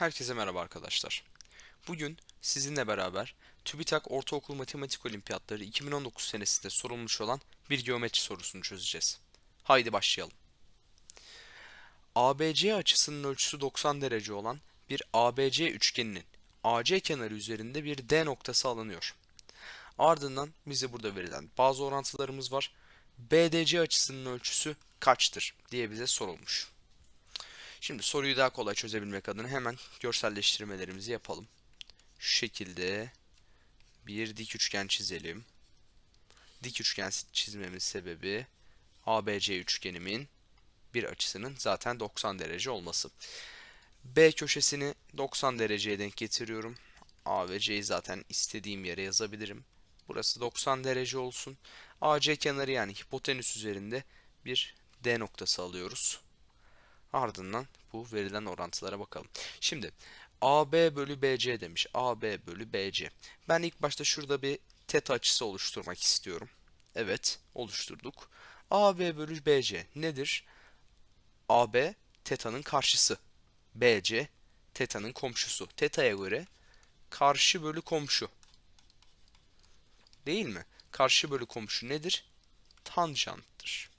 Herkese merhaba arkadaşlar. Bugün sizinle beraber TÜBİTAK Ortaokul Matematik Olimpiyatları 2019 senesinde sorulmuş olan bir geometri sorusunu çözeceğiz. Haydi başlayalım. ABC açısının ölçüsü 90 derece olan bir ABC üçgeninin AC kenarı üzerinde bir D noktası alınıyor. Ardından bize burada verilen bazı orantılarımız var. BDC açısının ölçüsü kaçtır diye bize sorulmuş. Şimdi soruyu daha kolay çözebilmek adına hemen görselleştirmelerimizi yapalım. Şu şekilde bir dik üçgen çizelim. Dik üçgen çizmemin sebebi ABC üçgenimin bir açısının zaten 90 derece olması. B köşesini 90 dereceye denk getiriyorum. A ve C'yi zaten istediğim yere yazabilirim. Burası 90 derece olsun. AC kenarı yani hipotenüs üzerinde bir D noktası alıyoruz. Ardından bu verilen orantılara bakalım. Şimdi AB bölü BC demiş. AB bölü BC. Ben ilk başta şurada bir teta açısı oluşturmak istiyorum. Evet, oluşturduk. AB bölü BC nedir? AB teta'nın karşısı. BC teta'nın komşusu. Teta'ya göre karşı bölü komşu. Değil mi? Karşı bölü komşu nedir? Tanjanttır.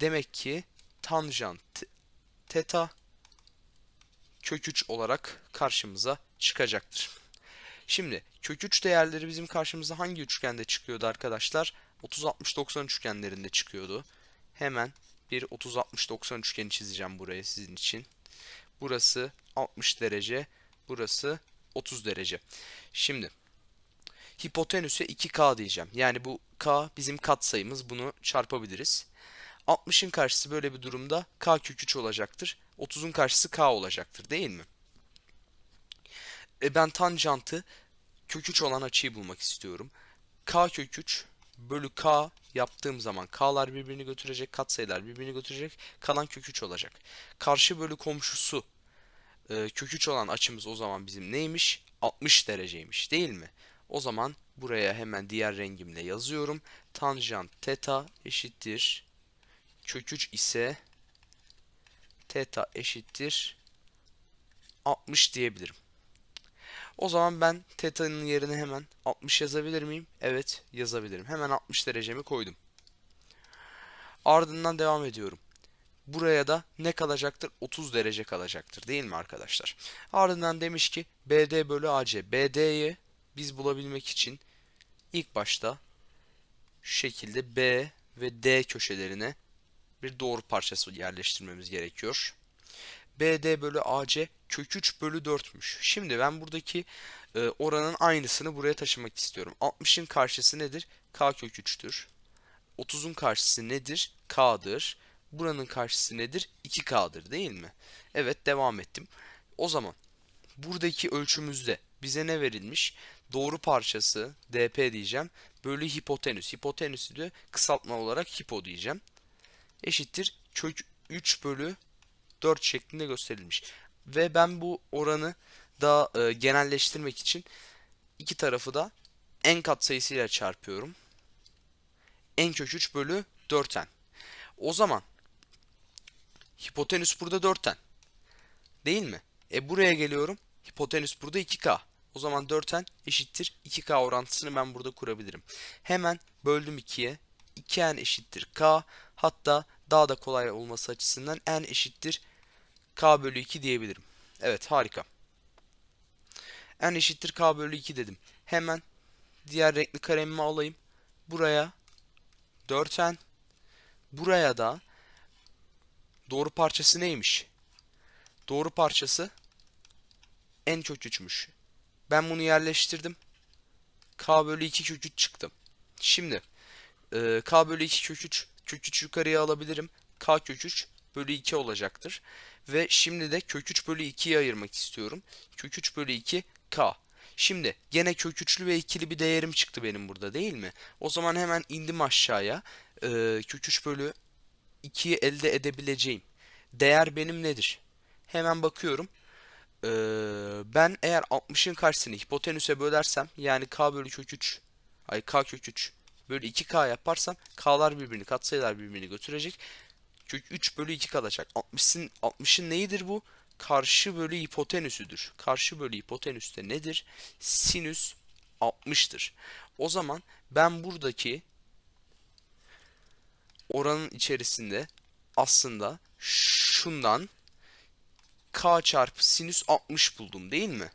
Demek ki tanjant teta kök 3 olarak karşımıza çıkacaktır. Şimdi kök 3 değerleri bizim karşımıza hangi üçgende çıkıyordu arkadaşlar? 30-60-90 üçgenlerinde çıkıyordu. Hemen bir 30-60-90 üçgeni çizeceğim buraya sizin için. Burası 60 derece, burası 30 derece. Şimdi hipotenüse 2k diyeceğim. Yani bu k bizim katsayımız. Bunu çarpabiliriz. 60'ın karşısı böyle bir durumda k kök 3 olacaktır. 30'un karşısı k olacaktır değil mi? E ben tanjantı kök 3 olan açıyı bulmak istiyorum. k kök 3 bölü k yaptığım zaman k'lar birbirini götürecek, katsayılar birbirini götürecek, kalan kök 3 olacak. Karşı bölü komşusu e, kök 3 olan açımız o zaman bizim neymiş? 60 dereceymiş değil mi? O zaman buraya hemen diğer rengimle yazıyorum. Tanjant teta eşittir kök 3 ise theta eşittir 60 diyebilirim. O zaman ben teta'nın yerine hemen 60 yazabilir miyim? Evet yazabilirim. Hemen 60 derecemi koydum. Ardından devam ediyorum. Buraya da ne kalacaktır? 30 derece kalacaktır değil mi arkadaşlar? Ardından demiş ki BD bölü AC. BD'yi biz bulabilmek için ilk başta şu şekilde B ve D köşelerine bir doğru parçası yerleştirmemiz gerekiyor. BD bölü AC kök 3 bölü 4'müş. Şimdi ben buradaki e, oranın aynısını buraya taşımak istiyorum. 60'ın karşısı nedir? K kök 3'tür. 30'un karşısı nedir? K'dır. Buranın karşısı nedir? 2K'dır değil mi? Evet devam ettim. O zaman buradaki ölçümüzde bize ne verilmiş? Doğru parçası DP diyeceğim. Bölü hipotenüs. Hipotenüsü de kısaltma olarak hipo diyeceğim eşittir kök 3 bölü 4 şeklinde gösterilmiş. Ve ben bu oranı daha e, genelleştirmek için iki tarafı da n katsayısıyla çarpıyorum. n kök 3 bölü 4n. O zaman hipotenüs burada 4n. Değil mi? E buraya geliyorum. Hipotenüs burada 2k. O zaman 4n eşittir 2k orantısını ben burada kurabilirim. Hemen böldüm 2'ye. 2n eşittir k. Hatta daha da kolay olması açısından n eşittir k bölü 2 diyebilirim. Evet harika. n eşittir k bölü 2 dedim. Hemen diğer renkli kalemimi alayım. Buraya 4n. Buraya da doğru parçası neymiş? Doğru parçası n kök 3'müş. Ben bunu yerleştirdim. k bölü 2 kök 3 çıktı. Şimdi e, k bölü 2 kök 3 kök 3 yukarıya alabilirim. K kök 3 bölü 2 olacaktır. Ve şimdi de kök 3 bölü 2'ye ayırmak istiyorum. Kök 3 bölü 2 K. Şimdi gene kök 3'lü ve ikili bir değerim çıktı benim burada değil mi? O zaman hemen indim aşağıya. Ee, kök 3 bölü 2'yi elde edebileceğim. Değer benim nedir? Hemen bakıyorum. Ee, ben eğer 60'ın karşısını hipotenüse bölersem yani k bölü kök 3 ay k kök 3 Böyle 2K yaparsam K'lar birbirini katsayılar birbirini götürecek. Kök 3 bölü 2 kalacak. 60'ın 60'ın neyidir bu? karşı bölü hipotenüsüdür. Karşı bölü hipotenüs de nedir? Sinüs 60'tır. O zaman ben buradaki oranın içerisinde aslında şundan k çarpı sinüs 60 buldum değil mi?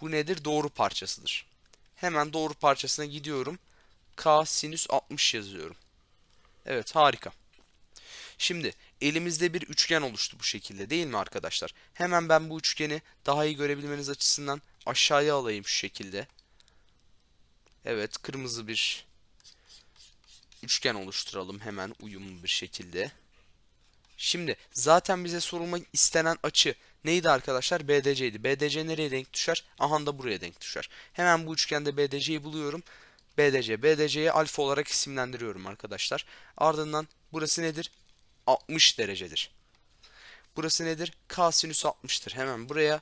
Bu nedir? Doğru parçasıdır. Hemen doğru parçasına gidiyorum. K sinüs 60 yazıyorum. Evet harika. Şimdi elimizde bir üçgen oluştu bu şekilde değil mi arkadaşlar? Hemen ben bu üçgeni daha iyi görebilmeniz açısından aşağıya alayım şu şekilde. Evet kırmızı bir üçgen oluşturalım hemen uyumlu bir şekilde. Şimdi zaten bize sorulmak istenen açı neydi arkadaşlar? BDC'ydi. BDC nereye denk düşer? Aha da buraya denk düşer. Hemen bu üçgende BDC'yi buluyorum. BDC. BDC'yi alfa olarak isimlendiriyorum arkadaşlar. Ardından burası nedir? 60 derecedir. Burası nedir? K sinüs 60'tır. Hemen buraya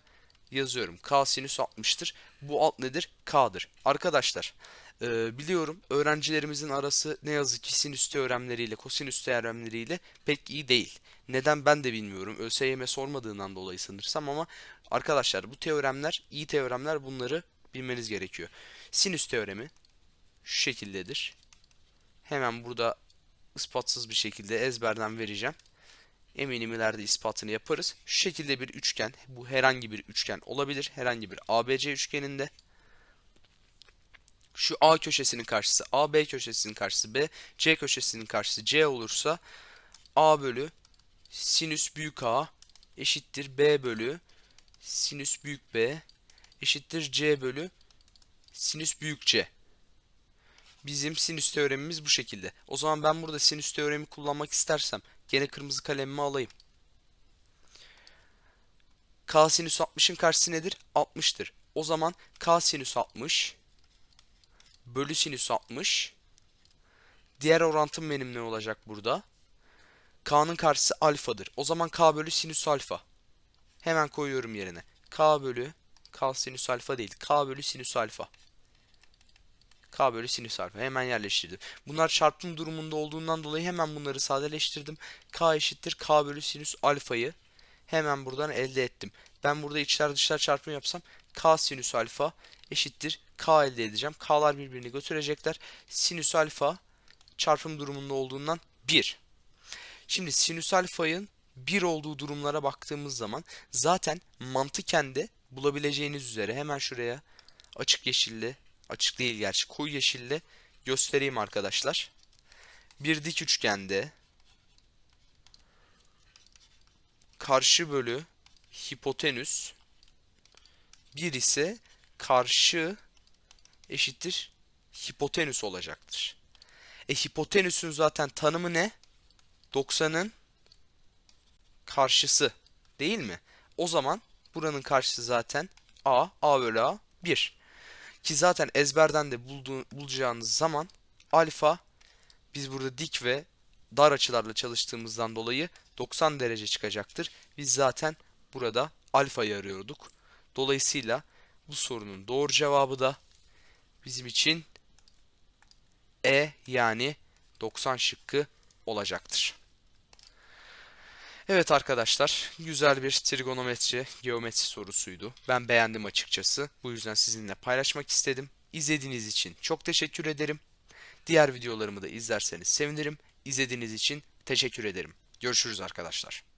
yazıyorum. K sinüs 60'tır. Bu alt nedir? K'dır. Arkadaşlar e, biliyorum öğrencilerimizin arası ne yazık ki sinüs teoremleriyle kosinüs teoremleriyle pek iyi değil. Neden ben de bilmiyorum. ÖSYM sormadığından dolayı sanırsam ama arkadaşlar bu teoremler iyi teoremler bunları bilmeniz gerekiyor. Sinüs teoremi şu şekildedir. Hemen burada ispatsız bir şekilde ezberden vereceğim. Eminim ileride ispatını yaparız. Şu şekilde bir üçgen, bu herhangi bir üçgen olabilir. Herhangi bir ABC üçgeninde. Şu A köşesinin karşısı A, B köşesinin karşısı B, C köşesinin karşısı C olursa A bölü sinüs büyük A eşittir B bölü sinüs büyük B eşittir C bölü sinüs büyük C. Bizim sinüs teoremimiz bu şekilde. O zaman ben burada sinüs teoremi kullanmak istersem gene kırmızı kalemimi alayım. K sinüs 60'ın karşısı nedir? 60'tır. O zaman K sinüs 60 bölü sinüs 60 diğer orantım benim ne olacak burada? K'nın karşısı alfadır. O zaman K bölü sinüs alfa. Hemen koyuyorum yerine. K bölü K sinüs alfa değil. K bölü sinüs alfa. K bölü sinüs alfa. Hemen yerleştirdim. Bunlar çarpım durumunda olduğundan dolayı hemen bunları sadeleştirdim. K eşittir K bölü sinüs alfayı hemen buradan elde ettim. Ben burada içler dışlar çarpımı yapsam K sinüs alfa eşittir K elde edeceğim. K'lar birbirini götürecekler. Sinüs alfa çarpım durumunda olduğundan 1. Şimdi sinüs alfanın 1 olduğu durumlara baktığımız zaman zaten mantıken de bulabileceğiniz üzere hemen şuraya açık yeşilli açık değil gerçi koyu yeşille göstereyim arkadaşlar. Bir dik üçgende karşı bölü hipotenüs bir ise karşı eşittir hipotenüs olacaktır. E hipotenüsün zaten tanımı ne? 90'ın karşısı değil mi? O zaman buranın karşısı zaten a, a bölü a 1. Ki zaten ezberden de bulduğu, bulacağınız zaman alfa biz burada dik ve dar açılarla çalıştığımızdan dolayı 90 derece çıkacaktır. Biz zaten burada alfayı arıyorduk. Dolayısıyla bu sorunun doğru cevabı da bizim için E yani 90 şıkkı olacaktır. Evet arkadaşlar, güzel bir trigonometri, geometri sorusuydu. Ben beğendim açıkçası. Bu yüzden sizinle paylaşmak istedim. İzlediğiniz için çok teşekkür ederim. Diğer videolarımı da izlerseniz sevinirim. İzlediğiniz için teşekkür ederim. Görüşürüz arkadaşlar.